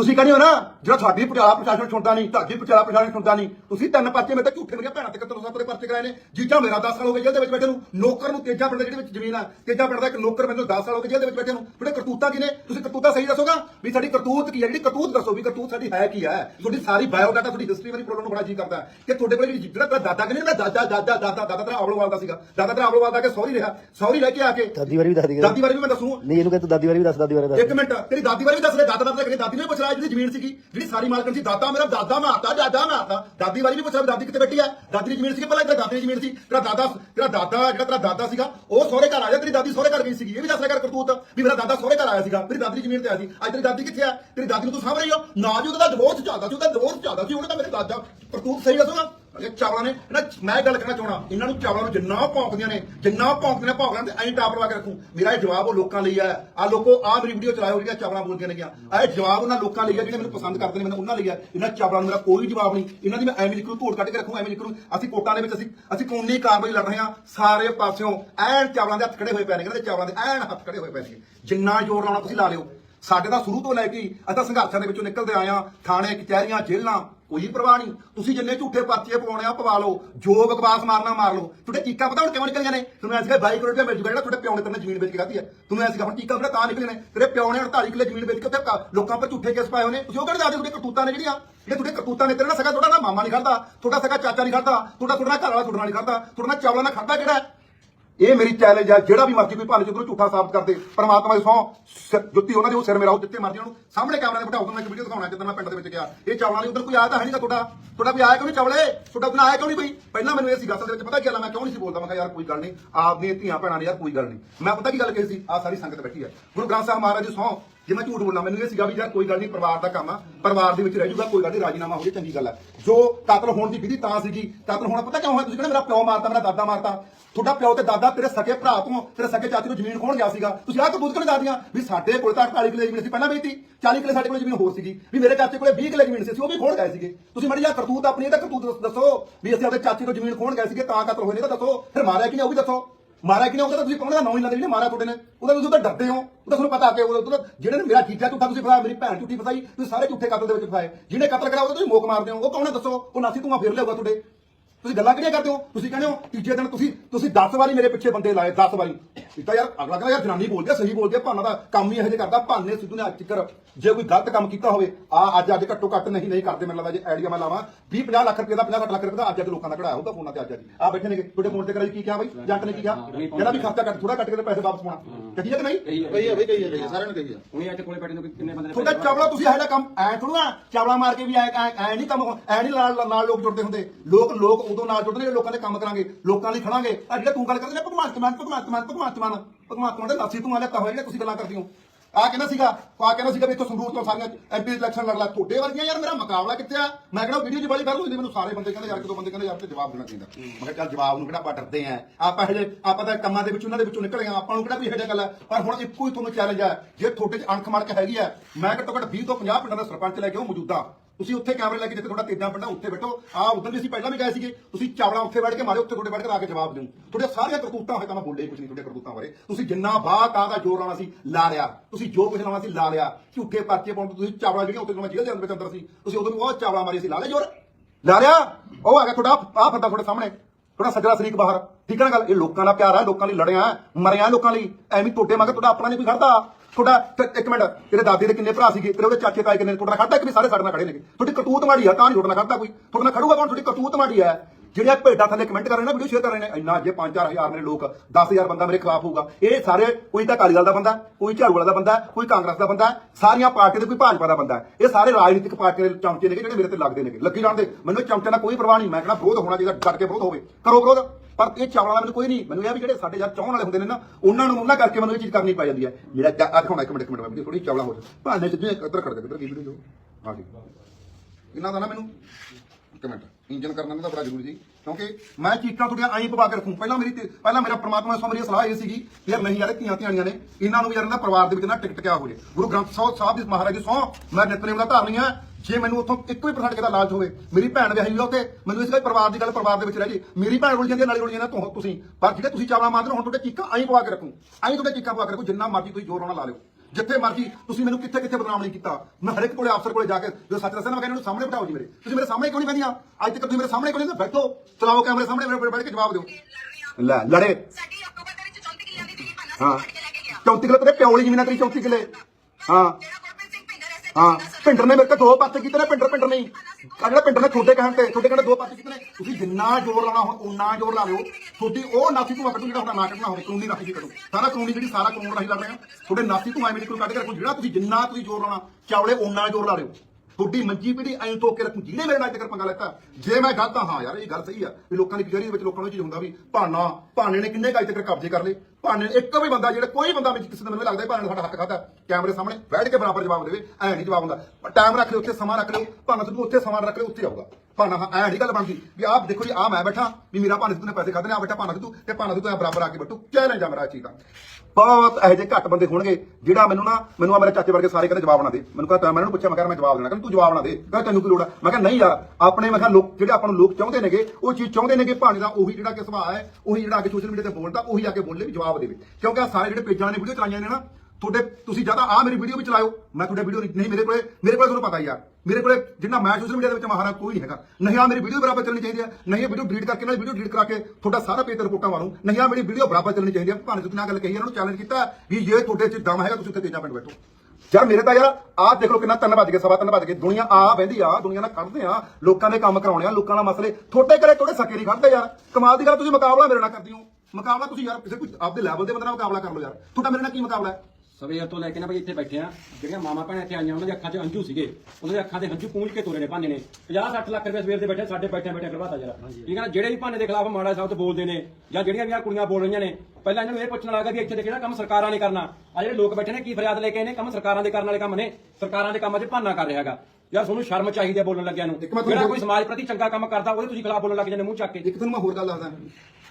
ਤੁਸੀਂ ਕਹਿੰਦੇ ਹੋ ਨਾ ਜਿਹੜਾ ਤੁਹਾਡੀ ਪਟਿਆਲਾ ਪ੍ਰਸ਼ਾਸਨ ਸੁਣਦਾ ਨਹੀਂ ਤੁਹਾਡੀ ਪਟਿਆਲਾ ਪ੍ਰਸ਼ਾਸਨ ਸੁਣਦਾ ਨਹੀਂ ਤੁਸੀਂ ਤਿੰਨ ਪਰਚੇ ਮੇਰੇ ਤੇ ਝੂਠੇ ਮੇਰੀਆਂ ਭੈਣਾਂ ਤੇ ਕਤਲ ਸੱਤ ਦੇ ਪਰਚੇ ਕਰਾਏ ਨੇ? ਜੀਜਾ ਮੇਰਾ 10 ਸਾਲ ਹੋ ਗਏ ਜੇਲ੍ਹ ਦੇ ਵਿੱਚ ਬੈਠੇ ਨੂੰ ਨੌਕਰ ਨੂੰ ਤੇਜਾ ਪਿੰਡ ਦੇ ਜਿਹੜੇ ਵਿੱਚ ਜ਼ਮੀਨ ਆ ਤੇਜਾ ਪਿੰਡ ਦਾ ਇੱਕ ਨੌਕਰ ਮੈਨੂੰ 10 ਸਾਲ ਹੋ ਗਏ ਜੇਲ੍ਹ ਦੇ ਵਿੱਚ ਬੈਠੇ ਨੂੰ। ਤੁਹਾਡੇ ਕਰਤੂਤਾਂ ਕੀ ਨੇ? ਤੁਸੀਂ ਕਰਤੂਤਾਂ ਸਹੀ ਦੱਸੋਗਾ? ਵੀ ਸਾਡੀ ਕਰਤੂਤ ਕੀ ਹੈ? ਜਿਹੜੀ ਕਰਤੂਤ ਦੱਸੋ ਵੀ ਕਰਤੂਤ ਸਾਡੀ ਹੈ ਕੀ ਹੈ? ਤੁਹਾਡੀ ਸਾਰੀ ਬਾਇਓਡਾਟਾ ਤੁਹਾਡੀ ਹਿਸਟਰੀ ਵਾਲੀ ਪ੍ਰੋਬਲਮ ਨੂੰ ਬੜਾ ਜੀ ਕਰਦਾ ਕਿ ਤੁਹਾਡੇ ਕੋਲ ਜਿਹੜੀ- ਤੇਰਾ ਦਾਦਾ ਕਹਿੰਦੇ ਨਾ ਦਾਦਾ ਦਾਦਾ ਦਾਦਾ ਦਾਦਾ ਤੇਰਾ ਆਵਲੋਵਾਲ ਦਾ ਸੀਗਾ। ਦਾਦਾ ਤੇਰਾ ਆਵਲੋਵਾਲ ਦਾ ਕਿ ਸੌਰੀ ਰਿਹਾ ਸੌਰੀ ਰਹਿ ਕੇ ਆ ਕੇ। ਦਾਦੀ ਵਾਰੀ ਵੀ ਦੱਸ ਦੀ ਦਾਦੀ ਬਾਰੇ ਵੀ ਮੈਂ ਦੱਸੂ। ਨਹੀਂ ਇਹਨੂੰ ਕਹਿੰਦਾ ਦਾਦੀ ਵਾਰੀ ਵੀ ਦੱਸ ਦਾਦੀ ਵਾਰੀ ਦੱਸ। ਇੱਕ ਮਿੰਟ ਤੇਰੀ ਦਾਦੀ ਬਾਰੇ ਵੀ ਦੱਸ ਰਿਹਾ ਦਾਦਾ ਦਾਦਾ ਕਹਿੰਦੇ ਦਾਦੀ ਨੇ ਪੁੱਛ ਰਿਹਾ ਜਿਹੜੀ ਜ਼ਮੀਨ ਸੀਗੀ, ਜਿਹੜੀ ਸਾਰੀ ਮਾਲਕਣ ਸੀ। ਦਾਦਾ ਮੇਰਾ, ਦਾਦਾ ਮਾਰਤਾ ਦਾਦਾ ਮਾਰਤਾ ਦਾਦੀ ਬਾਰੇ ਵੀ ਪੁੱਛਿਆ, ਦਾਦੀ ਕਿੱਥੇ ਬੈਠੀ ਆ? ਦਾਦੀ ਦੀ ਜ਼ਮੀਨ ਸੀਗੀ, ਪਹਿਲਾਂ ਤੇਰਾ ਦਾਦੀ ਦੀ ਜ਼ਮੀਨ ਸੀ। ਤੇਰਾ ਦਾਦਾ ਤੇਰਾ ਦਾਦਾ, ਜਿਹੜਾ ਤੇਰਾ ਦਾਦਾ ਸੀਗਾ, ਉਹ ਸਹੁਰੇ ਘਰ ਆਇਆ, ਤੇਰੀ ਦਾਦੀ ਸਹੁਰੇ ਘਰ ਗਈ ਸੀਗੀ। ਇਹ ਵੀ ਦੱਸ ਰਿਹਾ ਕਰ ਕਰਤੂਤ। ਵੀ ਮੇਰਾ ਦਾਦਾ ਸਹੁਰੇ ਘਰ ਆਇਆ ਸੀਗਾ, ਮੇਰੀ ਦਾਦੀ ਦੀ ਜ਼ਮੀਨ ਤੇ ਆਇਆ ਸੀ। ਅੱਜ ਤੇਰੀ ਦਾਦੀ ਕਿੱਥੇ ਆ? ਤੇਰੀ ਦਾਦੀ ਨੂੰ ਤੂੰ ਸਾਂਭ ਰਹੀ ਹੋ? ਨਾ ਜੀ ਉਹਦਾ ਡਿਵੋਰਸ ਚੱਲਦਾ ਸੀ, ਉਹਦਾ ਡਿਵੋਰਸ ਚੱਲਦਾ ਸੀ, ਉਹਨੇ ਤਾਂ ਮੇਰੇ ਦਾਦਾ, ਕਰਤੂਤ ਸਹੀ ਦੱਸੋਗਾ? ਇਹ ਚਾਵਲਾਂ ਨੇ, ਇਹਨਾਂ ਮੈਂ ਇਹ ਗੱਲ ਕਹਿਣਾ ਚਾਹਣਾ ਇਹਨਾਂ ਨੂੰ ਚਾਵਲਾਂ ਨੂੰ ਜਿੰਨਾ ਭੌਂਕਦੀਆਂ ਨੇ, ਜਿੰਨਾ ਭੌਂਕਦੀਆਂ ਨੇ ਭੌਂਕ ਤੇ ਐਂ ਟਾਪ ਲਵਾ ਕੇ ਰੱਖੂ। ਮੇਰਾ ਇਹ ਜਵਾਬ ਉਹ ਲੋਕਾਂ ਲਈ ਹੈ। ਆ ਲੋਕੋ ਆ ਮੇਰੀ ਵੀਡੀਓ ਚਲਾਇਓ ਜਿਹੜੀਆਂ ਚਾਵਲਾਂ ਬੋਲਦੀਆਂ ਨੇ ਆ ਇਹ ਜਵਾਬ ਉਹਨਾਂ ਲੋਕਾਂ ਲਈ ਹੈ ਜਿਹੜੇ ਮੈਨੂੰ ਪਸੰਦ ਕਰਦੇ ਨੇ, ਮੈਨੂੰ ਉਹਨਾਂ ਲਈ ਹੈ। ਇਹਨਾਂ ਚਾਵਲਾਂ ਨੂੰ ਮੇਰਾ ਕੋਈ ਜਵਾਬ ਨਹੀਂ। ਇਹਨਾਂ ਦੀ ਮੈਂ ਐਵੇਂ ਨਿਕਲੂ ਧੂੜ ਕੱਢ ਕੇ ਰੱਖੂ, ਐਵੇਂ ਨਿਕਲੂ। ਅਸੀਂ ਕੋਟਾਂ ਦੇ ਵਿੱਚ, ਅਸੀਂ ਅਸੀਂ ਕਾਨੂੰਨੀ ਕਾਰਵਾਈ ਲੜ ਰਹੇ ਹਾਂ। ਸਾਰੇ ਪਾਸਿਓਂ ਐਨ ਚਾਵਲਾਂ ਦੇ ਹੱਥ ਖੜੇ ਹੋਏ ਪਏ ਨੇ, ਕਹਿੰਦੇ ਚਾਵਲਾਂ ਦੇ ਐਨ ਹੱਥ ਖੜੇ ਹੋਏ ਪਏ ਨੇ ਜਿੰਨਾ ਜ਼ੋਰ ਲਾਉਣਾ ਤੁਸੀਂ ਲਾ ਲਿਓ। ਸਾਡੇ ਤਾਂ ਸ਼ੁਰੂ ਤੋਂ ਲੈ ਕੇ ਅਸੀਂ ਸੰਘਰਸ਼ਾਂ ਦੇ ਵਿੱਚੋਂ ਨਿਕਲਦੇ ਆਏ ਆ ਥਾਣੇ, ਕਚਹਿਰੀਆਂ, ਜੇਲ੍ਹਾਂ ਕੋਈ ਪਰਵਾਹ ਨਹੀਂ। ਤੁਸੀਂ ਜਿੰਨੇ ਝੂਠੇ ਪਰਚੇ ਪਵਾਉਣੇ ਆ, ਪਵਾ ਲਓ। ਜੋ ਬਕਵਾਸ ਮਾਰਨਾ, ਮਾਰ ਲਓ। ਤੁਹਾਡੇ ਚੀਕਾਂ ਪਤਾ ਹੁਣ ਕਿਉਂ ਨਿਕਲੀਆਂ ਨੇ? ਤੁਹਾਨੂੰ ਐਸੀ 22 ਕਰੋੜ ਰੁਪਏ ਮਿਲ ਜੂਗਾ ਜਿਹੜਾ ਤੁਹਾਡੇ ਪਿਓ ਨੇ ਤੈਨੂੰ ਜ਼ਮੀਨ ਵੇਚ ਕੇ ਖਾਧੀ ਹੈ ਤੁਹਾਨੂੰ ਐਸੀ ਹੁਣ ਚੀਕਾਂ ਪਤਾ ਤਾਂ ਨਿਕਲੇ ਨੇ। ਤੇਰੇ ਪਿਓ ਨੇ 48 ਕਿੱਲੇ ਜ਼ਮੀਨ ਵੇਚ ਕੇ ਉੱਥੇ ਲੋਕਾਂ ਪਰ ਝੂਠੇ ਕੇਸ ਪਾਏ ਹੋਏ ਨੇ। ਤੁਸੀਂ ਉਹ ਕਿਹੜੇ ਦੱਸਦੇ ਤੁਹਾਡੇ ਕਰਤੂਤਾਂ ਨੇ ਜਿਹੜੀਆਂ? ਜਿਹੜੇ ਤੁਹਾਡੇ ਕਰਤੂਤਾਂ ਨੇ, ਤੇਰੇ ਨਾਲ ਸਗਾ ਤੁਹਾਡਾ ਨਾ ਮਾਮਾ ਨਹੀਂ ਖੜਦਾ, ਤੁਹਾਡਾ ਸਗਾ ਚਾਚਾ ਨਹੀਂ ਖੜਦਾ, ਤੁਹਾਡਾ ਤੁਹਾਡਾ ਘਰ ਵਾਲਾ ਤੁਹਾਡੇ ਨਹੀਂ ਖੜਦਾ, ਤੁਹਾਡਾ ਨਾਲ ਚਾਵਲਾਂ ਨਾਲ ਖੜਦਾ ਕਿਹੜਾ ਇਹ ਮੇਰੀ ਚੈਲੰਜ ਹੈ ਜਿਹੜਾ ਵੀ ਮਰਜ਼ੀ ਕੋਈ ਭਾਵੇਂ ਜਦੋਂ ਝੂਠਾ ਸਾਬਤ ਕਰਦੇ ਪਰਮਾਤਮਾ ਦੀ ਸੌ ਜੁੱਤੀ ਉਹਨਾਂ ਦੇ, ਉਹ ਸਿਰ ਮੇਰਾ, ਉਹ ਜਿੱਤੇ ਮਰਜ਼ੀ ਉਹਨੂੰ ਸਾਹਮਣੇ ਕੈਮਰੇ ਦੇ ਬਿਠਾਓ, ਤੁਹਾਨੂੰ ਇੱਕ ਵੀਡੀਓ ਦਿਖਾਉਣਾ, ਜਦੋਂ ਮੈਂ ਪਿੰਡ ਦੇ ਵਿੱਚ ਗਿਆ। ਇਹ ਚਾਵਲਾਂ ਦੀ ਉਧਰ ਕੋਈ ਆਇਆ ਤਾਂ ਹੈ ਨਹੀਂਗਾ ਤੁਹਾਡਾ ਤੁਹਾਡਾ ਵੀ ਆਇਆ ਕਿਉਂ ਨਹੀਂ ਚਾਵਲੇ ਤੁਹਾਡਾ ਉਧਰ ਆਇਆ ਕਿਉਂ ਨਹੀਂ ਬਈ ਪਹਿਲਾਂ ਮੈਨੂੰ ਇਹ ਸੀ ਗੱਲ ਦੇ ਵਿੱਚ, ਪਤਾ ਕੀ ਗੱਲ ਮੈਂ ਕਿਉਂ ਨਹੀਂ ਸੀ ਬੋਲਦਾ? ਮੈਂ ਕਿਹਾ, ਯਾਰ ਕੋਈ ਗੱਲ ਨਹੀਂ ਆਪਦੀਆਂ ਧੀਆਂ ਭੈਣਾਂ ਨੇ, ਯਾਰ ਕੋਈ ਗੱਲ ਨਹੀਂ। ਮੈਂ ਪਤਾ ਕੀ ਗੱਲ ਕਹੀ ਸੀ? ਆ ਸਾਰੀ ਸੰਗਤ ਬੈਠੀ ਹੈ ਗੁਰੂ ਗ੍ਰੰਥ ਸਾਹਿਬ ਮਹਾਰਾਜ ਦੀ ਸੌ ਜੇ ਮੈਂ ਝੂਠ ਬੋਲਾਂ, ਮੈਨੂੰ ਇਹ ਸੀਗਾ ਵੀ ਯਾਰ ਕੋਈ ਗੱਲ ਨਹੀਂ, ਪਰਿਵਾਰ ਦਾ ਕੰਮ ਆ, ਪਰਿਵਾਰ ਦੇ ਵਿੱਚ ਰਹਿ ਜਾਊਗਾ, ਕੋਈ ਗੱਲ ਨਹੀਂ, ਰਾਜੀਨਾਮਾ ਹੋ ਗਿਆ ਚੰਗੀ ਗੱਲ ਹੈ ਜੋ ਕਤਲ ਹੋਣ ਦੀ ਵਿਧੀ ਤਾਂ ਸੀਗੀ, ਕਤਲ ਹੋਣਾ ਪਤਾ ਕਿਉਂ ਹੋਇਆ? ਤੁਸੀਂ ਕਹਿੰਦੇ ਮੇਰਾ ਪਿਓ ਮਾਰਤਾ, ਮੇਰਾ ਦਾਦਾ ਮਾਰਤਾ। ਤੁਹਾਡਾ ਪਿਓ ਤੇ ਦਾਦਾ ਤੇਰੇ ਸਕੇ ਭਰਾ ਤੋਂ, ਤੇਰੇ ਸਕੇ ਚਾਚੇ ਨੂੰ ਜ਼ਮੀਨ ਖੋਣ ਗਿਆ ਸੀਗਾ। ਤੁਸੀਂ ਆਹ ਕਬੂਤ ਕਿਉਂ ਦੱਸਦੀਆਂ ਵੀ ਸਾਡੇ ਕੋਲ ਤਾਂ 48 ਕਿੱਲੇ ਜ਼ਮੀਨ ਸੀ, ਪਹਿਲਾਂ ਵੇਚਤੀ। 40 ਕਿੱਲੇ ਸਾਡੇ ਕੋਲ ਜ਼ਮੀਨ ਹੋਰ ਸੀਗੀ। ਵੀ ਮੇਰੇ ਚਾਚੇ ਕੋਲੇ 20 ਕਿੱਲੇ ਜ਼ਮੀਨ ਸੀ ਉਹ ਵੀ ਖੋਣ ਗਏ ਸੀਗੇ। ਤੁਸੀਂ ਮੜੀ ਜਾ ਕਰਤੂਤ ਆਪਣੀ ਇਹਦਾ ਕਰਤੂਤ ਦੱਸੋ ਵੀ ਅਸੀਂ ਆਪਣੇ ਚਾਚੇ ਤੋਂ ਜ਼ਮੀਨ ਖੋਣ ਗਏ ਸੀਗੇ, ਤਾਂ ਕਤਲ ਹੋਏ ਨੇ ਤਾਂ ਦੱਸੋ। ਫਿਰ ਮਾਰਿਆ ਕਿ ਨਹੀਂ ਉਹ ਵੀ ਦੱਸੋ। ਮਾਰਿਆ ਕਿ ਉਹਦਾ ਤੁਸੀਂ ਕੌਣ ਦਾ ਨਾਂ ਹੀ ਲੈਂਦੇ ਜਿਹੜੇ ਮਾਰਿਆ ਤੁਹਾਡੇ ਨੇ, ਉਹਦਾ ਤੁਸੀਂ ਤਾਂ ਡਰਦੇ ਹੋ, ਉਹਦਾ ਤੁਹਾਨੂੰ ਪਤਾ ਕਿ ਉਹਦਾ ਜਿਹੜੇ ਨੇ ਮੇਰਾ ਜੀਜਾ ਝੂਠਾ ਤੁਸੀਂ ਫਸਾਇਆ, ਮੇਰੀ ਭੈਣ ਝੂਠੀ ਫਸਾਈ, ਤੁਸੀਂ ਸਾਰੇ ਝੂਠੇ ਕਤਲ ਦੇ ਵਿੱਚ ਫਸਾਏ। ਜਿਹਨੇ ਕਤਲ ਕਰਾਇਆ ਉਹਦਾ ਤੁਸੀਂ ਮੋਕ ਮਾਰਦੇ ਹੋ, ਉਹ ਕੌਣ ਹੈ ਦੱਸੋ? ਉਹ ਨਾਸੀ ਧੂਆਂ ਫੇਰ ਲਿਆਊਗਾ ਤੁਹਾਡੇ। ਤੁਸੀਂ ਗੱਲਾਂ ਕਿਹੜੀਆਂ ਕਰਦੇ ਹੋ? ਤੁਸੀਂ ਕਹਿੰਦੇ ਹੋ ਤੀਜੇ ਦਿਨ ਤੁਸੀਂ ਤੁਸੀਂ 10 ਵਾਰੀ ਮੇਰੇ ਪਿੱਛੇ ਬੰਦੇ ਲਾਏ 10 ਵਾਰੀ। ਇਹ ਤਾਂ ਯਾਰ ਅਗਲਾ ਕਹਿੰਦਾ ਯਾਰ ਜਨਾਨੀ ਬੋਲਦੀ ਆ ਸਹੀ ਬੋਲਦੀ ਆ ਭਾਨਾ ਦਾ ਕੰਮ ਹੀ ਇਹੋ ਜਿਹਾ ਕਰਦਾ ਭਾਨੇ ਸਿੱਧੂ ਨੇ ਅੱਜ ਤੱਕ ਜੇ ਕੋਈ ਗਲਤ ਕੰਮ ਕੀਤਾ ਹੋਵੇ ਆ ਅੱਜ ਅੱਜ ਘੱਟੋ ਘੱਟ ਨਹੀਂ ਨਹੀਂ ਕਰਦੇ ਮੈਨੂੰ ਲੱਗਦਾ ਜੇ ਆਈਡੀਆ ਮੈਂ ਲਾਵਾਂ 20 50 ਲੱਖ ਰੁਪਏ ਦਾ 50 60 ਲੱਖ ਰੁਪਏ ਦਾ ਅੱਜ ਅੱਜ ਲੋਕਾਂ ਦਾ ਕਢਾਇਆ ਹੁੰਦਾ ਫੋਨਾਂ ਤੇ ਅੱਜ ਅੱਜ। ਆ ਬੈਠੇ ਨੇ ਤੁਹਾਡੇ ਫੋਨ ਤੇ ਕਰਾਈ ਕੀ ਕਿਹਾ ਬਾਈ? ਜੱਟ ਨੇ ਕੀ ਕਿਹਾ? ਕਹਿੰਦਾ ਵੀ ਖਰਚਾ ਕੱਟ ਥੋੜਾ ਕੱਟ ਕੇ ਤੇ ਪੈਸੇ ਵਾਪਸ ਪਾਉਣਾ। ਕਹੀ ਕਿ ਨਹੀਂ? ਕਹੀ ਹੈ ਬਈ ਕਹੀ ਹੈ। ਸਾਰਿਆਂ ਨੇ ਕਹੀ ਹੈ ਹੁਣੇ ਅੱਜ ਕੋਲੇ ਬੈਠੇ ਨੂੰ ਕਿੰਨੇ ਬੰਦੇ ਨੇ ਤੁਹਾਡਾ ਚਾਵਲਾ ਤੁਸੀਂ ਇਹੋ ਜਿਹਾ ਕੰਮ ਐ ਥੋੜਾ ਚਾਵਲਾ ਮਾਰ ਕੇ ਵੀ ਐ ਐ ਨਹੀਂ ਕੰਮ ਐ ਨਹੀਂ ਨਾਲ ਨਾਲ ਲੋਕ ਜੁੜਦੇ ਹੁੰਦੇ। ਲੋਕ ਲੋਕ ਉਦੋਂ ਨਾਲ ਜੁੜਦੇ ਲੋਕਾਂ ਦੇ ਕੰਮ ਕਰਾਂਗੇ, ਲੋਕਾਂ ਲਈ ਖੜਾਂਗੇ। ਆ ਜਿਹੜਾ ਤੂੰ ਗੱਲ ਕਰਦੇ ਨੇ ਭਗਵੰਤ ਮਾਨ ਭਗਵੰਤ ਮਾਨ ਭਗਵੰਤ ਮਾਨ ਭਗਵੰਤ ਮਾਨ ਦੇ ਲਾਸੀ ਤੂੰ ਆ ਹੋਇਆ, ਜਿਹੜਾ ਤੁਸੀਂ ਗੱਲਾਂ ਕਰਦੇ ਹੋ। ਆ ਕਹਿੰਦਾ ਸੀਗਾ ਆ ਕਹਿੰਦਾ ਸੀਗਾ ਵੀ ਇੱਥੋਂ ਸੰਗਰੂਰ ਤੋਂ ਸਾਰੀਆਂ ਐਮਪੀ ਇਲੈਕਸ਼ਨ ਲੜ ਲਾ। ਤੁਹਾਡੇ ਵਰਗੀਆਂ ਯਾਰ ਮੇਰਾ ਮੁਕਾਬਲਾ ਕਿੱਥੇ ਆ? ਮੈਂ ਕਹਿੰਦਾ ਵੀਡੀਓ 'ਚ ਬੜੀ ਗੱਲ ਹੋਈ ਮੈਨੂੰ ਸਾਰੇ ਬੰਦੇ ਕਹਿੰਦੇ, ਯਾਰ ਕਿਦੋਂ ਬੰਦੇ ਕਹਿੰਦੇ, ਯਾਰ ਤੇ ਜਵਾਬ ਦੇਣਾ ਚਾਹੀਦਾ। ਮੈਂ ਕਿਹਾ ਚੱਲ ਜਵਾਬ ਨੂੰ ਕਿਹੜਾ ਆਪਾਂ ਡਰਦੇ ਆ? ਆਪਾਂ ਹਜੇ ਆਪਾਂ ਤਾਂ ਕੰਮਾਂ ਦੇ ਵਿੱਚ, ਉਹਨਾਂ ਦੇ ਵਿੱਚੋਂ ਨਿਕਲੇ ਆ, ਆਪਾਂ ਨੂੰ ਕਿਹੜਾ ਵੀ ਇਹੋ ਜਿਹਾ ਗੱਲ? ਹੈ ਪਰ ਹੁਣ ਇੱਕੋ ਹੀ ਤੁਹਾਨੂੰ ਚੈਲੰਜ ਹੈ ਜੇ ਤੁਹਾਡੇ 'ਚ ਅਣਖ ਮਣਕ ਹੈਗੀ ਹੈ ਮੈਂ ਘੱਟੋ ਘੱਟ 20 ਤੋਂ 50 ਪਿੰਡਾਂ ਦਾ ਸਰਪੰਚ ਲੈ ਕੇ ਉਹ ਮੌਜੂਦਾ। ਤੁਸੀਂ ਉੱਥੇ ਕੈਮਰੇ ਲੈ ਕੇ ਜਿੱਥੇ ਤੁਹਾਡਾ ਤੇਜ਼ਾਂ ਪਿੰਡਾਂ ਉੱਥੇ ਬੈਠੋ। ਆ ਉਧਰ ਵੀ ਅਸੀਂ ਪਹਿਲਾਂ ਵੀ ਗਏ ਸੀਗੇ। ਤੁਸੀਂ ਚਾਵਲਾ ਉੱਥੇ ਬੈਠ ਕੇ ਮਾਰੇ ਉੱਥੇ ਤੁਹਾਡੇ ਬੈਠ ਕੇ ਆ ਕੇ ਜਵਾਬ ਦਿਓ। ਤੁਹਾਡੇ ਸਾਰੀਆਂ ਕਰਤੂਤਾਂ ਹੋਏ ਤਾਂ ਮੈਂ ਬੋਲੇ ਕੁਝ ਨਹੀਂ ਤੁਹਾਡੇ ਕਰਤੂਤਾਂ ਬਾਰੇ। ਤੁਸੀਂ ਜਿੰਨਾ ਬਾਹ ਕਾ ਦਾ ਜ਼ੋਰ ਲਾਉਣਾ ਸੀ, ਲਾ ਲਿਆ। ਤੁਸੀਂ ਜੋ ਕੁਝ ਲਾਉਣਾ ਸੀ, ਲਾ ਲਿਆ। ਝੂਠੇ ਪਰਚੇ ਪਾਉਣ ਤੋਂ ਤੁਸੀਂ ਚਾਵਲਾ ਜਿਹੜੀਆਂ ਉੱਥੇ ਜੇਲ੍ਹ ਦੇ ਅੰਦਰ ਅੰਦਰ ਸੀ। ਤੁਸੀਂ ਉਦੋਂ ਵੀ ਉਹ ਚਾਵਲਾ ਮਾਰੀ ਸੀ। ਲਾ ਲਿਆ ਜ਼ੋਰ। ਲਾ ਲਿਆ। ਉਹ ਆ ਗਿਆ ਤੁਹਾਡਾ ਆ ਫੱਦਾ ਤੁਹਾਡੇ ਸਾਹਮਣੇ। ਥੋੜਾ ਸੱਜਣਾ ਸਰੀਕ ਬਾਹਰ। ਠੀਕ ਹੈ ਨਾ ਗੱਲ? ਇਹ ਲੋਕਾਂ ਦਾ ਪਿਆਰ ਹੈ, ਲੋਕਾਂ ਲਈ ਲੜਿਆ ਮਰਿਆ ਲੋਕਾਂ ਲਈ। ਐਵੇਂ ਟੋਟੇ ਮਗਰ ਤੁਹਾਡਾ ਆਪਣਾ ਨਹੀਂ ਕੋਈ ਖੜਦਾ। ਤੁਹਾਡਾ ਤੇ ਇੱਕ ਮਿੰਟ, ਤੇਰੇ ਦਾਦੇ ਦੇ ਕਿੰਨੇ ਭਰਾ ਸੀਗੇ? ਤੇਰੇ ਉਹਦੇ ਚਾਚੇ, ਤਾਏ ਕਿੰਨੇ ਤੁਹਾਡਾ ਖੜਦਾ ਕਿ ਵੀ, ਸਾਰੇ ਸਾਡੇ ਨਾਲ ਖੜੇ ਨੇਗੇ। ਤੁਹਾਡੀ ਕਰਤੂਤ ਮਾੜੀ ਆ, ਤਾਂ ਨਹੀਂ ਤੁਹਾਡਾ ਖੜਦਾ ਕੋਈ। ਤੁਹਾਡੇ ਨਾਲ ਖੜੂਗਾ ਕੌਣ? ਤੁਹਾਡੀ ਕਰਤੂਤ ਮਾੜੀ ਆ। ਜਿਹੜੇ ਭੇਡਾਂ ਥੱਲੇ ਕਮੈਂਟ ਕਰ ਰਹੇ ਨੇ ਵੀਡੀਓ ਸ਼ੇਅਰ ਕਰ ਰਹੇ ਨੇ, ਇੰਨਾ ਜੇ 5-4000 ਮੇਰੇ ਲੋਕ 10000 ਬੰਦਾ ਮੇਰੇ ਖਿਲਾਫ ਹੋਊਗਾ। ਇਹ ਸਾਰੇ ਕੋਈ ਤਾਂ ਅਕਾਲੀ ਦਲ ਦਾ ਬੰਦਾ, ਕੋਈ ਝਾੜੂ ਵਾਲਾ ਦਾ ਬੰਦਾ, ਕੋਈ ਕਾਂਗਰਸ ਦਾ ਬੰਦਾ, ਸਾਰੀਆਂ ਪਾਰਟੀਆਂ ਦੇ ਕੋਈ ਭਾਜਪਾ ਦਾ ਬੰਦਾ। ਇਹ ਸਾਰੇ ਰਾਜਨੀਤਿਕ ਪਾਰਟੀਆਂ ਦੇ ਚਮਚੇ ਨੇਗੇ, ਜਿਹੜੇ ਮੇਰੇ ਤੇ ਲੱਗਦੇ ਨੇਗੇ। ਲੱਗੀ ਜਾਣਦੇ ਮੈਨੂੰ ਚਮਚੇ ਦਾ ਕੋਈ ਪਰਵਾਹ ਨਹੀਂ, ਮੈਂ ਕਹਿੰਦਾ ਵਿਰੋਧ ਹੋਣਾ ਚਾਹੀਦਾ ਡਟ ਕੇ ਵਿਰੋਧ ਹੋਵੇ। ਕਰੋ ਵਿਰੋਧ। ਪਰ ਇਹ ਚਾਵਲਾਂ ਵਾਲਾ ਮੈਨੂੰ ਕੋਈ ਨਹੀਂ, ਮੈਨੂੰ ਇਹ ਵੀ ਜਿਹੜੇ ਸਾਡੇ ਯਾਰ ਚਾਹਣ ਵਾਲੇ ਹੁੰਦੇ ਨੇ ਨਾ, ਉਹਨਾਂ ਨੂੰ ਉਹਨਾਂ ਕਰਕੇ ਮੈਨੂੰ ਇਹ ਚੀਜ਼ ਕਰਨੀ ਪੈ ਜਾਂਦੀ ਹੈ। ਜਿਹੜਾ ਆ ਦਿਖਾਉਣਾ ਇੱਕ ਮਿੰਟ ਇੱਕ ਮਿੰਟ, ਮੈਂ ਥੋੜੀ ਚਾਵਲਾ ਹੋ ਜਾ ਭਾਣੇ ਚ ਜੇ ਇੱਧਰ ਖੜ ਕੇ ਇੱਧਰ ਕੀ ਵੀਡੀਓ? ਆ ਗਈ ਇਹਨਾਂ ਦਾ ਨਾ ਮੈਨੂੰ ਇੱਕ ਮਿੰਟ ਇੰਜਨ ਕਰਨਾ ਨਾ ਤਾਂ ਬੜਾ ਜ਼ਰੂਰੀ ਸੀ, ਕਿਉਂਕਿ ਮੈਂ ਚੀਕਾਂ ਤੁਹਾਡੀਆਂ ਆਈ ਪਵਾ ਕੇ ਰੱਖੂੰ। ਪਹਿਲਾਂ ਮੇਰੀ ਪਹਿਲਾਂ ਮੇਰਾ ਪ੍ਰਮਾਤਮਾ ਸੋ ਮੇਰੀ ਸਲਾਹ ਇਹ ਸੀਗੀ ਕਿ ਯਾਰ ਨਹੀਂ ਯਾਰ ਧੀਆਂ ਧੀਆਣੀਆਂ ਨੇ। ਇਹਨਾਂ ਨੂੰ ਵੀ ਯਾਰ ਇਹਨਾਂ ਪਰਿਵਾਰ ਦੇ ਵਿੱਚ ਨਾ ਟਿਕਟ ਟਕਿਆ ਹੋ ਜੇ। ਗੁਰੂ ਗ੍ਰੰਥ ਸਾਹਿਬ ਸਾਹਿਬ ਦੀ ਮਹਾਰਾਜ ਦੀ ਸਹੁੰ ਮੈਂ ਨਿਤਨੇਮ ਦਾ ਧਾਰਨੀ ਆ ਜੇ ਮੈਨੂੰ ਉੱਥੋਂ ਇੱਕੋ ਹੀ ਪਰਸੈਂਟ ਦਾ ਲਾਲਚ ਹੋਵੇ ਮੇਰੀ ਭੈਣ ਵਿਆਹੀ ਹੋਈ ਉੱਥੇ ਮੈਨੂੰ ਇਸ ਗੱਲ ਪਰਿਵਾਰ ਦੀ ਗੱਲ ਪਰਿਵਾਰ ਦੇ ਵਿੱਚ ਰਹਿ ਜੇ ਮੇਰੀ ਭੈਣ ਰੁਲ ਜਾਂਦੀ ਹੈ, ਨਾਲੇ ਰੁਲ ਜਾਂਦਾ ਤੁਹ- ਤੁਸੀਂ। ਪਰ ਜਿਹੜੇ ਤੁਸੀਂ ਚਾਵਲਾ ਮਾਰਦੇ ਹੁਣ ਤੁਹਾਡੇ ਚੀਕਾਂ ਆਈ ਪਵਾ ਕੇ ਰੱਖੂੰ। ਆਈ ਤੁਹਾਡੇ ਚੀਕਾਂ ਪਵਾ ਕੇ ਰੱਖੂ ਜਿੰਨਾ ਮਰਜ਼ੀ ਤੁਸੀਂ ਜ਼ੋਰ ਨਾਲ ਲਾ ਲਿਓ। ਜਿੱਥੇ ਮਰਜ਼ੀ ਤੁਸੀਂ ਮੈਨੂੰ ਕਿੱਥੇ ਕਿੱਥੇ ਬਦਨਾਮ ਨਹੀਂ ਕੀਤਾ। ਮੈਂ ਹਰ ਇੱਕ ਕੋਲੇ ਅਫਸਰ ਕੋਲੇ ਜਾ ਕੇ ਜੋ ਸੱਚ ਦੱਸਿਆ ਨਾ ਮੈਂ ਕਹਿੰਦਾ ਇਹਨੂੰ ਸਾਹਮਣੇ ਬਿਠਾਓ ਜੀ ਮੇਰੇ। ਤੁਸੀਂ ਮੇਰੇ ਸਾਹਮਣੇ ਕਿਉਂ ਨਹੀਂ ਬੈਠੀਆਂ ਅੱਜ ਤੱਕ ਤੁਸੀਂ ਮੇਰੇ ਸਾਹਮਣੇ ਕਿਉਂ ਨਹੀਂ ਬੈਠੋ ਚਲਾਓ ਕੈਮਰੇ ਸਾਹਮਣੇ ਮੇਰੇ ਬੈਠ ਕੇ ਜਵਾਬ ਦਿਓ। ਲੈ ਲੜੇ। ਸਾਡੀ ਅਕਤੂਬਰ ਦੇ ਵਿੱਚ 34 ਕਿੱਲਿਆਂ ਦੀ ਜ਼ਮੀਨ ਪਾਣਾ ਹਾਂ। ਸੀ ਕੱਢ ਕੇ ਲੈ ਕੇ ਗਿਆ। 34 ਕਿਲੋ ਤੇਰੇ ਪਿਓ ਵਾਲੀ ਜ਼ਮੀਨਾਂ ਤੇਰੀ 34 ਕਿਲੇ। ਹਾਂ ਜਿਹੜਾ ਗੁਰਪ੍ਰੀਤ ਸਿੰਘ ਭਿੰਡਰ ਐਸੇ ਹਾਂ, ਪਿੰਡਰ ਨੇ ਮੇਰੇ ਤੇ ਦੋ ਪਾਸੇ ਕੀਤੇ ਨੇ, ਪਿੰਡਰ ਪਿੰਡਰ ਨਹੀਂ। ਆ ਜਿਹੜਾ ਪਿੰਡਰ ਨੇ ਛੋਟੇ ਕਹਿਣ ਤੇ ਛੋਟੇ ਕਹਿੰਦੇ ਦੋ ਪਾਸੇ ਕੀਤੇ ਨੇ। ਤੁਸੀਂ ਜਿੰਨਾ ਜ਼ੋਰ ਲਾਉਣਾ ਹੋ ਉਨਾ ਜ਼ੋਰ ਲਾ ਲਿਓ। ਤੁਹਾਡੀ ਉਹ ਨਾਸੀ ਤੂੰ ਕੱਢੂ ਜਿਹੜਾ ਤੁਹਾਡਾ ਨਾ ਕੱਢਣਾ ਹੋਵੇ ਕਾਨੂੰਨੀ ਨਾਸੀ ਕੱਢੂ। ਸਾਰਾ ਕਾਨੂੰਨੀ ਜਿਹੜੀ ਸਾਰਾ ਕਾਨੂੰਨ ਰਾਹੀਂ ਲੜ ਰਹੇ ਆ। ਤੁਹਾਡੇ ਨਾਸੀ ਤੂੰ ਐਵੇਂ ਨਿਕਲ ਕੱਢ ਕੇ ਰੱਖੋ, ਜਿਹੜਾ ਤੁਸੀਂ ਜਿੰਨਾ ਤੁਸੀਂ ਜ਼ੋਰ ਲਾਉਣਾ, ਚਾਵਲੇ ਉਨਾ ਜ਼ੋਰ ਲਾ ਲਿਓ। ਤੁਹਾਡੀ ਮੰਜੀ ਪੀੜੀ ਐਂ ਤੋਂ ਕੇ ਰੱਖੂ, ਜਿਹਨੇ ਮੇਰੇ ਨਾਲ ਤੱਕ ਪੰਗਾ ਲੈਤਾ। ਜੇ ਮੈਂ ਗਲਤ ਹਾਂ ਹਾਂ ਯਾਰ, ਇਹ ਗੱਲ ਸਹੀ ਆ ਵੀ ਲੋਕਾਂ ਦੀ ਕਚਹਿਰੀ ਵਿੱਚ ਲੋਕਾਂ ਨੂੰ ਚੀਜ਼ ਹੁੰਦਾ ਵੀ ਭਾਨਾ, ਭਾਨੇ ਨੇ ਕਿੰਨੇ ਕਾਜ ਤੱਕ ਕਬਜ਼ੇ ਕਰ ਲਏ। ਭਾਣੇ ਇੱਕ ਵੀ ਬੰਦਾ, ਜਿਹੜਾ ਕੋਈ ਬੰਦਾ ਵਿੱਚ ਕਿਸੇ ਨੂੰ ਮੈਨੂੰ ਲੱਗਦਾ ਭਾਣੇ ਸਾਡਾ ਹੱਕ ਖਾਦਾ ਕੈਮਰੇ ਸਾਹਮਣੇ ਬੈਠ ਕੇ ਬਰਾਬਰ ਜਵਾਬ ਦੇਵੇ, ਐ ਨਹੀਂ ਜਵਾਬ ਹੁੰਦਾ। ਟਾਈਮ ਰੱਖ ਲਿਓ, ਉੱਥੇ ਸਮਾਂ ਰੱਖ ਲਿਓ ਭਾਣਾ ਸਿੱਧੂ ਉੱਥੇ ਸਮਾਂ ਰੱਖ ਲਿਓ, ਉੱਥੇ ਆਊਗਾ। ਭਾਣਾ ਹਾਂ, ਐ ਨਹੀਂ ਗੱਲ ਬਣਦੀ ਵੀ ਆਪ ਦੇਖੋ ਜੀ ਆ ਮੈਂ ਬੈਠਾ, ਵੀ ਮੇਰਾ ਭਾਣੇ ਸਿੱਧੂ ਨੇ ਪੈਸੇ ਖਾਦੇ ਨੇ ਆ ਬੈਠਾ ਭਾਣਾ ਸਿੱਧੂ, ਤੇ ਭਾਣਾ ਸਿੱਧੂ ਐ ਬਰਾਬਰ ਆ ਕੇ ਬੈਠੂ। ਚੈਲੰਜ ਆ ਮੇਰਾ ਇਹ ਚੀਜ਼ ਦਾ? ਬਹੁਤ ਇਹੋ ਜਿਹੇ ਘੱਟ ਬੰਦੇ ਹੋਣਗੇ, ਜਿਹੜਾ ਮੈਨੂੰ ਨਾ, ਮੈਨੂੰ ਆ ਮੇਰੇ ਚਾਚੇ ਵਰਗੇ ਸਾਰੇ ਕਹਿੰਦੇ ਜਵਾਬ ਨਾ ਦੇ। ਮੈਨੂੰ ਕਹਿੰਦਾ, ਮੈਂ ਇਹਨੂੰ ਪੁੱਛਿਆ, ਮੈਂ ਕਿਹਾ, ਮੈਂ ਜਵਾਬ ਦੇਣਾ। ਕਹਿੰਦਾ, ਤੂੰ ਜਵਾਬ ਨਾ ਦੇ। ਕਹਿੰਦਾ, ਤੈਨੂੰ ਕੀ ਲੋੜ ਆ? ਮੈਂ ਕਿਹਾ, ਨਹੀਂ ਯਾਰ, ਆਪਣੇ, ਮੈਂ ਕਿਹਾ, ਲੋਕ, ਜਿਹੜੇ ਆਪਾਂ ਨੂੰ ਲੋਕ ਚਾਹੁੰਦੇ ਨੇਗੇ, ਉਹ ਚੀਜ਼ ਚਾਹੁੰਦੇ ਨੇਗੇ ਭਾਣੇ ਦਾ ਉਹੀ ਜਿਹੜਾ ਕਿ ਸੁਭਾਅ ਹੈ, ਉਹੀ ਜਿਹੜਾ ਆ ਕੇ ਸੋਸ਼ਲ ਮੀਡੀਆ ਤੇ ਬੋਲਦਾ, ਉਹੀ ਆ ਕੇ ਬੋਲੇ ਵੀ ਜਵਾਬ ਦੇਵੇ ਕਿਉਂਕਿ ਆ ਸਾਰੇ ਜਿਹੜੇ ਪੇਜਾਂ ਨੇ ਵੀਡੀਓ ਚਲਾਈਆਂ ਨੇ ਨਾ, ਤੁਹਾਡੇ ਤੁਸੀਂ ਜ਼ਿਆਦਾ ਆ ਮੇਰੀ ਵੀਡੀਓ ਵੀ ਚਲਾਇਓ, ਮੈਂ ਤੁਹਾਡੇ ਵੀਡੀਓ ਨਹੀਂ ਮੇਰੇ ਕੋਲੇ ਮੇਰੇ ਕੋਲੇ ਤੁਹਾਨੂੰ ਪਤਾ ਹੀ ਆ। ਮੇਰੇ ਕੋਲੇ ਜਿੰਨਾ ਮੈਂ ਸੋਸ਼ਲ ਮੀਡੀਆ ਦੇ ਵਿੱਚ ਮਹਾਰਾ ਕੋਈ ਨਹੀਂ ਹੈਗਾ। ਨਹੀਂ ਆ ਮੇਰੀ ਵੀਡੀਓ ਬਰਾਬਰ ਚੱਲਣੀ ਚਾਹੀਦੀ ਹੈ ਨਹੀਂ ਇਹ ਵੀਡੀਓ ਡਿਲੀਟ ਕਰਕੇ ਨਾਲ ਵੀਡੀਓ ਡਿਲੀਟ ਕਰਾ ਕੇ ਤੁਹਾਡਾ ਸਾਰਾ ਪੇਜ ਤੇ ਰਿਪੋਰਟਾਂ ਮਾਰੂ। ਨਹੀਂ ਆ ਮੇਰੀ ਵੀਡੀਓ ਬਰਾਬਰ ਚੱਲਣੀ ਚਾਹੀਦੀ ਹੈ ਭਾਵੇਂ ਤੁਸੀਂ ਨਾਲ ਗੱਲ ਕਹੀ ਇਹਨਾਂ ਨੂੰ ਚੈਲੰਜ ਕੀਤਾ ਵੀ ਜੇ ਤੁਹਾਡੇ 'ਚ ਦਮ ਹੈਗਾ, ਤੁਸੀਂ ਉੱਥੇ ਤੇਜਾ ਪਿੰਡ ਬੈਠੋ। ਯਾਰ ਮੇਰੇ ਤਾਂ ਯਾਰ ਆਹ ਦੇਖ ਲਓ ਕਿੰਨਾ ਤਿੰਨ ਵੱਜ ਗਏ, ਸਵਾ ਤਿੰਨ ਵੱਜ ਗਏ। ਦੁਨੀਆ ਆ ਬਹਿੰਦੀ ਆ, ਦੁਨੀਆ ਨਾਲ ਕੱਢਦੇ ਆ, ਲੋਕਾਂ ਦੇ ਕੰਮ ਕਰਾਉਣੇ ਆ, ਲੋਕਾਂ ਨਾਲ ਮਸਲੇ। ਤੁਹਾਡੇ ਘਰੇ ਤੁਹਾਡੇ ਸਕੇ ਨਹੀਂ ਖੜਦੇ ਯਾਰ। ਕਮਾਲ ਦੀ ਗੱਲ ਤੁਸੀਂ ਮੁਕਾਬਲਾ ਮੇਰੇ ਨਾਲ ਕਰਦੀ ਹੋ। ਮੁਕਾਬਲਾ ਤੁਸੀਂ ਯਾਰ ਕਿਸੇ ਕੋਈ ਆਪਦੇ ਲੈਵਲ ਦੇ ਬੰਦੇ ਨਾਲ ਮੁਕਾਬਲਾ ਕਰ ਲਓ ਯਾਰ। ਤੁਹਾਡਾ ਮੇਰੇ ਨਾਲ ਕੀ ਮੁਕਾਬਲਾ ਹੈ? ਸਵੇਰ ਤੋਂ ਲੈ ਕੇ ਨਾ ਬਈ ਇੱਥੇ ਬੈਠੇ ਆ ਜਿਹੜੀਆਂ ਮਾਮਾ ਭੈਣਾਂ ਇੱਥੇ ਆਈਆਂ ਉਹਨਾਂ ਦੇ ਅੱਖਾਂ 'ਚ ਹੰਝੂ ਸੀਗੇ। ਉਹਨਾਂ ਦੇ ਅੱਖਾਂ ਦੇ ਹੰਝੂ ਪੂੰਝ ਕੇ ਤੋਰੇ ਨੇ ਭਾਨੇ ਨੇ। 50 60 ਲੱਖ ਰੁਪਏ ਸਵੇਰ ਦੇ ਬੈਠੇ ਸਾਡੇ ਬੈਠੇ ਬੈਠੇ ਕਰਵਾਤਾ ਜਰਾ। ਠੀਕ ਹੈ ਨਾ ਜਿਹੜੇ ਵੀ ਭਾਨੇ ਦੇ ਖਿਲਾਫ ਮਾੜਾ ਸ਼ਬਦ ਬੋਲਦੇ ਨੇ ਜਾਂ ਜਿਹੜੀਆਂ ਵੀ ਆ ਕੁੜੀਆਂ ਬੋਲ ਰਹੀਆਂ ਨੇ ਪਹਿਲਾਂ ਇਹਨਾਂ ਨੂੰ ਇਹ ਪੁੱਛਣ ਲੱਗਾ ਵੀ ਇੱਥੇ ਦੇ ਕਿਹੜਾ ਕੰਮ ਸਰਕਾਰਾਂ ਨੇ ਕਰਨਾ? ਆ ਜਿਹੜੇ ਲੋਕ ਬੈਠੇ ਨੇ ਕੀ ਫਰਿਆਦ ਲੈ ਕੇ ਇਹਨੇ ਕੰਮ ਸਰਕਾਰਾਂ ਦੇ ਕਰਨ ਵਾਲੇ ਕੰਮ ਨੇ। ਸਰਕਾਰਾਂ ਦੇ ਕੰਮਾਂ 'ਚ ਭਾਨਾ ਕਰ ਰਿਹਾ ਹੈਗਾ। ਯਾਰ ਤੁਹਾਨੂੰ ਸ਼ਰਮ ਚਾਹੀਦੀ ਹੈ ਬੋਲਣ ਲੱਗਿਆਂ ਨੂੰ। ਜਿਹੜਾ ਕੋਈ ਸਮਾਜ ਪ੍ਰਤੀ ਚੰਗਾ ਕੰਮ ਕਰਦਾ ਉਹਦੇ ਤੁਸੀਂ ਖਿਲਾਫ ਬੋਲਣ ਲੱਗ ਜਾਂਦੇ ਮੂੰਹ ਚੱਕ ਕੇ। ਇੱਕ ਤੁਹਾਨੂੰ ਮੈਂ ਹੋਰ ਗੱਲ ਦੱਸਦਾ।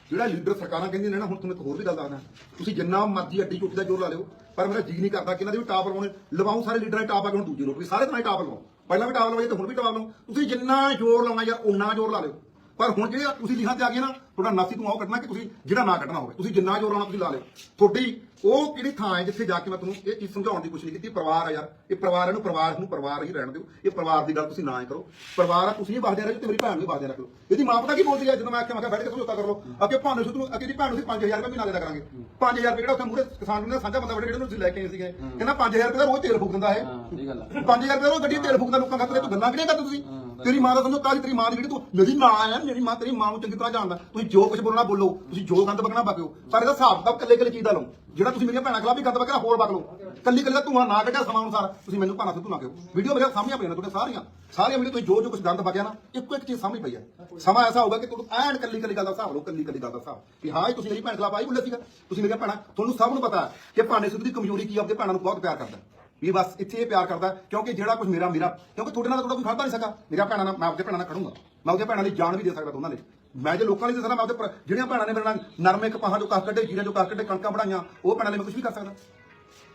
ਜਿਹੜਾ ਲੀਡਰ ਸਰਕਾਰਾਂ ਕਹਿੰਦੀਆਂ ਨੇ ਨਾ, ਹੁਣ ਤੁਹਾਨੂੰ ਇੱਕ ਹੋਰ ਵੀ ਗੱਲ ਦੱਸਦਾ। ਤੁਸੀਂ ਜਿੰਨਾ ਮਰਜ਼ੀ ਅੱਡੀ ਚੋਟੀ ਦਾ ਜ਼ੋਰ ਲਾ ਲਿਓ, ਪਰ ਮੇਰਾ ਜੀ ਨਹੀਂ ਕਰਦਾ ਕਿ ਇਹਨਾਂ ਦੇ ਵੀ ਟਾਪ ਲਵਾਉਣੇ। ਲਵਾਉ ਸਾਰੇ ਲੀਡਰਾਂ ਦੇ ਟਾਪ ਆ ਕੇ ਹੁਣ ਦੂਜੇ ਲੋਕ ਵੀ ਸਾਰੇ ਤਰ੍ਹਾਂ ਟਾਪ ਲਵਾਓ ਪਹਿਲਾਂ ਵੀ ਟਾਪ ਲਵਾਏ ਤੇ ਹੁਣ ਵੀ ਟਾਪ ਲਵਾਓ ਤੁਸੀਂ ਜਿੰਨਾ ਜ਼ੋਰ ਲਾਉਣਾ ਯਾਰ ਉਨਾ ਜ਼ੋਰ ਲਾ ਲਿਓ। ਪਰ ਹੁਣ ਜੇ ਤੁਸੀਂ ਲਿਖਾਂ ਤੇ ਆ ਗਏ ਨਾ ਤੁਹਾਡਾ ਨਾਸੀ ਤੂੰ ਆਓ ਕੱਢਣਾ ਕਿ ਤੁਸੀਂ ਜਿਹੜਾ ਨਾ ਕੱਢਣਾ ਹੋਵੇ? ਤੁਸੀਂ ਜਿੰਨਾ ਜ਼ੋਰ ਲਾਉਣਾ ਤੁਸੀਂ ਲਾ ਲਿਓ। ਤੁਹਾਡੀ ਉਹ ਕਿਹੜੀ ਥਾਂ ਹੈ ਜਿੱਥੇ ਜਾ ਕੇ ਮੈਂ ਤੁਹਾਨੂੰ ਇਹ ਚੀਜ਼ ਸਮਝਾਉਣ ਦੀ ਕੋਸ਼ਿਸ਼ ਕੀਤੀ ਪਰਿਵਾਰ ਆ ਯਾਰ। ਇਹ ਪਰਿਵਾਰ ਇਹਨੂੰ ਪਰਿਵਾਰ ਨੂੰ ਪਰਿਵਾਰ ਹੀ ਰਹਿਣ ਦਿਓ। ਇਹ ਪਰਿਵਾਰ ਦੀ ਗੱਲ ਤੁਸੀਂ ਨਾ ਹੀ ਕਰੋ। ਪਰਿਵਾਰ ਆ ਤੁਸੀਂ ਹੀ ਬਾਹਦੇ ਰਹੋ ਤੇ ਮੇਰੀ ਭੈਣ ਨੂੰ ਵੀ ਬਾਹਦੇ ਰੱਖ ਲਓ। ਇਹਦੀ ਮਾਂ ਪਤਾ ਕੀ ਬੋਲਦੀ ਹੈ ਜਦੋਂ ਮੈਂ ਆਖਿਆ ਮੈਂ ਕਿਹਾ ਬੈਠ ਕੇ ਸਮਝੌਤਾ ਕਰ ਲਓ। ਅੱਗੇ ਭਾਨੂੰ ਸੁਧ ਨੂੰ ਅੱਗੇ ਦੀ ਭੈਣ ਨੂੰ ਅਸੀਂ 5000 ਰੁਪਏ ਮਹੀਨਾ ਦੇ ਦਿਆ ਕਰਾਂਗੇ। 5000 ਰੁਪਏ ਜਿਹੜਾ ਉੱਥੇ ਮੂਰੇ ਕਿਸਾਨ ਨੂੰ ਸਾਂਝਾ ਬੰਦਾ ਬੜੇ ਜਿਹੜੇ ਤੁਸੀਂ ਲੈ ਕੇ ਆਏ ਸੀਗੇ। ਕਹਿੰਦਾ 5000 ਰੁਪਏ ਦਾ ਰੋਜ਼ ਤੇਲ ਫੂਕ ਦਿੰਦਾ ਹੈ ਹਾਂ ਸਹੀ ਗੱਲ ਆ। 5000 ਰੁਪਏ ਦਾ ਰੋਜ਼ ਗੱਡੀ ਤੇਲ ਫੂਕਦਾ ਲੋਕਾਂ ਖਾਤਰ ਤੂੰ ਗੱਲਾਂ ਕਿਹੜੀਆਂ ਕਰਦੇ ਤੁਸੀਂ? ਤੇਰੀ ਮਾਂ ਦਾ ਸਮਝੋ ਕਾਜ ਤੇਰੀ ਮਾਂ ਦੀ ਜਿਹੜੀ ਤੂੰ, ਮੇਰੀ ਮਾਂ ਆ ਮੇਰੀ ਮਾਂ ਤੇਰੀ ਮਾਂ ਨੂੰ ਚੰਗੀ ਤਰ੍ਹਾਂ ਜਾਣਦਾ। ਤੁਸੀਂ ਜੋ ਕੁਝ ਬੋਲਣਾ ਬੋਲੋ, ਤੁਸੀਂ ਜੋ ਗੰਦ ਬਕਣਾ ਬਕਿਓ ਪਰ ਇਹਦਾ ਹਿਸਾਬ ਤਾਂ ਕੱਲੇ ਕੱਲੇ ਚੀਜ਼ ਦਾ ਲਓ। ਜਿਹੜਾ ਤੁਸੀਂ ਮੇਰੀਆਂ ਭੈਣਾਂ ਖਿਲਾਫ ਵੀ ਗੰਦ ਬਕਣਾ ਹੋਰ ਬਕ ਲਓ। ਕੱਲੀ ਕੱਲੀ ਦਾ ਧੂਆਂ ਨਾ ਕੱਢਿਆ ਸਮਾਂ ਅਨੁਸਾਰ। ਤੁਸੀਂ ਮੈਨੂੰ ਭਾਣਾ ਸਿੱਧੂ ਨਾ ਕਹੋ ਵੀਡੀਓ ਮੇਰੇ ਸਾਹਮਣੇ ਪਈਆਂ ਨੇ, ਤੁਹਾਡੇ ਸਾਰੀਆਂ। ਸਾਰੀਆਂ ਵੀਡੀਓ ਤੁਸੀਂ ਜੋ ਜੋ ਕੁਝ ਗੰਦ ਬਕਿਆ ਨਾ, ਇੱਕੋ ਇੱਕ ਚੀਜ਼ ਸਾਹਮਣੇ ਪਈ ਹੈ। ਸਮਾਂ ਐਸਾ ਹੋਊਗਾ ਕਿ ਤੁਹਾਨੂੰ ਐਨ ਕੱਲੀ ਕੱਲੀ ਗੱਲ ਦਾ ਹਿਸਾਬ ਲਓ ਕੱਲੀ ਕੱਲੀ ਗੱਲ ਦਾ ਹਿਸਾਬ। ਕਿ ਹਾਂ, ਇਹ ਤੁਸੀਂ ਮੇਰੀ ਭੈਣ ਖਿਲਾਫ ਆਈ ਬੁੱਲੇ ਸੀਗਾ। ਤੁਸੀਂ ਮੇਰੀਆਂ ਭੈਣਾਂ, ਤੁਹਾਨੂੰ ਸਭ ਨੂੰ ਪਤਾ ਕਿ ਭਾਣੇ ਸਿੱਧੂ ਦੀ ਕਮਜ਼ੋਰੀ ਕੀ ਆ ਆਪਦੇ ਭੈਣਾਂ ਨੂੰ ਬਹੁਤ ਪਿਆਰ ਕਰਦਾ। ਵੀ ਬਸ ਇੱਥੇ ਇਹ ਪਿਆਰ ਕਰਦਾ ਕਿਉਂਕਿ ਜਿਹੜਾ ਕੁਝ ਮੇਰਾ ਮੇਰਾ, ਕਿਉਂਕਿ ਤੁਹਾਡੇ ਨਾਲ ਤਾਂ ਤੁਹਾਡਾ ਕੋਈ ਖੜਦਾ ਨਹੀਂ ਸਕਦਾ। ਮੇਰਾ ਭੈਣਾਂ ਨਾਲ ਮੈਂ ਆਪਦੇ ਭੈਣਾਂ ਨਾਲ ਖੜੂੰਗਾ। ਮੈਂ ਉਹਦੇ ਭੈਣਾਂ ਲਈ ਜਾਨ ਵੀ ਦੇ ਸਕਦਾ ਦੋਨਾਂ ਲਈ। ਮੈਂ ਜੇ ਲੋਕਾਂ ਲਈ ਦੇ ਸਕਦਾ, ਮੈਂ ਆਪਦੇ ਜਿਹੜੀਆਂ ਭੈਣਾਂ ਨੇ ਮੇਰੇ ਨਾਲ ਨਰਮੇ ਕਪਾਹਾਂ ਚੋਂ ਕੱਖ ਕੱਢੇ, ਜੀਰੇ ਚੋਂ ਕੱਖ ਕੱਢੇ, ਕਣਕਾਂ ਬਣਾਈਆਂ ਉਹ ਭੈਣਾਂ ਲਈ ਮੈਂ ਕੁਝ ਵੀ ਕਰ ਸਕਦਾ।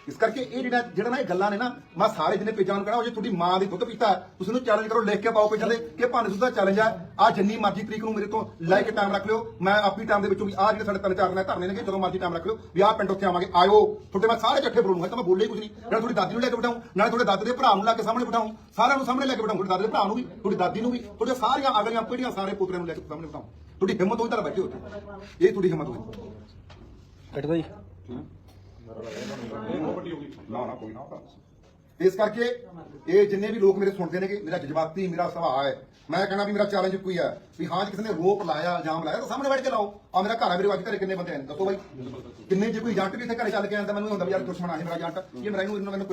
ਇਸ ਕਰਕੇ ਇਹ ਜਿਹੜਾ ਜਿਹੜਾ ਨਾ ਇਹ ਗੱਲਾਂ ਨੇ ਨਾ ਮੈਂ ਸਾਰੇ ਜਿੰਨੇ ਪੇਜਾਂ ਨੂੰ ਕਹਿਣਾ ਉਹ ਜੇ ਤੁਹਾਡੀ ਮਾਂ ਦੀ ਦੁੱਧ ਪੀਤਾ ਤੁਸੀਂ ਇਹਨੂੰ ਚੈਲੰਜ ਕਰੋ ਲਿਖ ਕੇ ਪਾਓ ਪੇਜਾਂ ਦੇ ਕਿ ਭਾਵੇਂ ਦੁੱਧ ਦਾ ਚੈਲੰਜ ਹੈ ਆ ਜਿੰਨੀ ਮਰਜ਼ੀ ਤਰੀਕ ਨੂੰ ਮੇਰੇ ਤੋਂ ਲੈ ਕੇ ਟਾਈਮ ਰੱਖ ਲਿਓ। ਮੈਂ ਆਪਣੀ ਟਾਈਮ ਦੇ ਵਿੱਚੋਂ ਵੀ ਆ ਜਿਹੜੇ ਸਾਡੇ ਤਿੰਨ ਚਾਰ ਦਿਨ ਧਰਨੇ ਨੇ ਜਦੋਂ ਮਰਜ਼ੀ ਟਾਈਮ ਰੱਖ ਲਿਓ। ਵੀ ਆਹ ਪਿੰਡ ਉੱਥੇ ਆਵਾਂਗੇ ਆਇਓ। ਤੁਹਾਡੇ ਮੈਂ ਸਾਰੇ ਇਕੱਠੇ ਬੋਲੂੰਗਾ ਤਾਂ ਮੈਂ ਬੋਲੇ ਕੁਝ ਨਹੀਂ। ਨਾਲੇ ਤੁਹਾਡੀ ਦਾਦੀ ਨੂੰ ਲੈ ਕੇ ਬਿਠਾਉਂ ਨਾਲੇ ਤੁਹਾਡੇ ਦਾਦੇ ਦੇ ਭਰਾ ਨੂੰ ਲੈ ਕੇ ਸਾਹਮਣੇ ਬਿਠਾਉਂ ਸਾਰਿਆਂ ਨੂੰ ਸਾਹਮਣੇ ਲੈ ਕੇ ਬਿਠਾਉਂ ਤੁਹਾਡੇ ਦਾਦੇ ਦੇ ਭਰਾ ਨੂੰ ਵੀ ਤੁਹਾਡੀ ਦਾਦੀ ਨੂੰ ਵੀ ਤੁਹਾਡੇ ਸਾਰੀਆਂ ਅਗਲੀਆਂ ਪੀੜ੍ਹੀਆਂ ਸਾਰੇ ਪੁੱਤਰਿਆਂ ਨੂੰ ਲੈ ਕੇ ਸਾਹਮਣੇ ਬਿਠਾਉਂ ਤੁਹਾਡੀ ਹਿੰਮਤ ਹੋਈ ਤਾਂ ਬੈਠੇ ਹੋ। ਇਹ ਤੁਹਾਡੀ ਹਿੰਮਤ ਹੋਈ। ਕੱਟ ਦੋ ਜੀ ਨਾ ਨਾ, ਕੋਈ ਨਾ ਇਸ ਕਰਕੇ ਇਹ ਜਿੰਨੇ ਵੀ ਲੋਕ ਮੇਰੇ ਸੁਣਦੇ ਨੇਗੇ, ਮੇਰਾ ਜਜ਼ਬਾਤੀ, ਮੇਰਾ ਸੁਭਾਅ ਹੈ। ਮੈਂ ਕਹਿਣਾ ਵੀ ਮੇਰਾ ਚੈਲੰਜ ਕੋਈ ਹੈ ਵੀ ਹਾਂ, ਜੇ ਕਿਸੇ ਨੇ ਰੋਕ ਲਾਇਆ, ਇਲਜ਼ਾਮ ਲਾਇਆ, ਤਾਂ ਸਾਹਮਣੇ ਬੈਠ ਕੇ ਲਾਓ। ਆ ਮੇਰਾ ਘਰ ਹੈ, ਮੇਰੇ ਅੱਜ ਘਰੇ ਕਿੰਨੇ ਬੰਦੇ ਆਏ ਨੇ ਦੱਸੋ ਬਾਈ। ਕਿੰਨੇ, ਜੇ ਕੋਈ ਏਜੰਟ ਵੀ ਇੱਥੇ ਘਰੇ ਚੱਲ ਕੇ ਆਇਆ ਤਾਂ ਮੈਨੂੰ ਹੁੰਦਾ ਵੀ ਯਾਰ ਦੁਸ਼ਮਣ ਆ ਮੇਰਾ ਏਜੰਟ ਇਹ ਮੇਰਾ, ਇਹਨੂੰ ਇਹਨੂੰ ਮੈਨੂੰ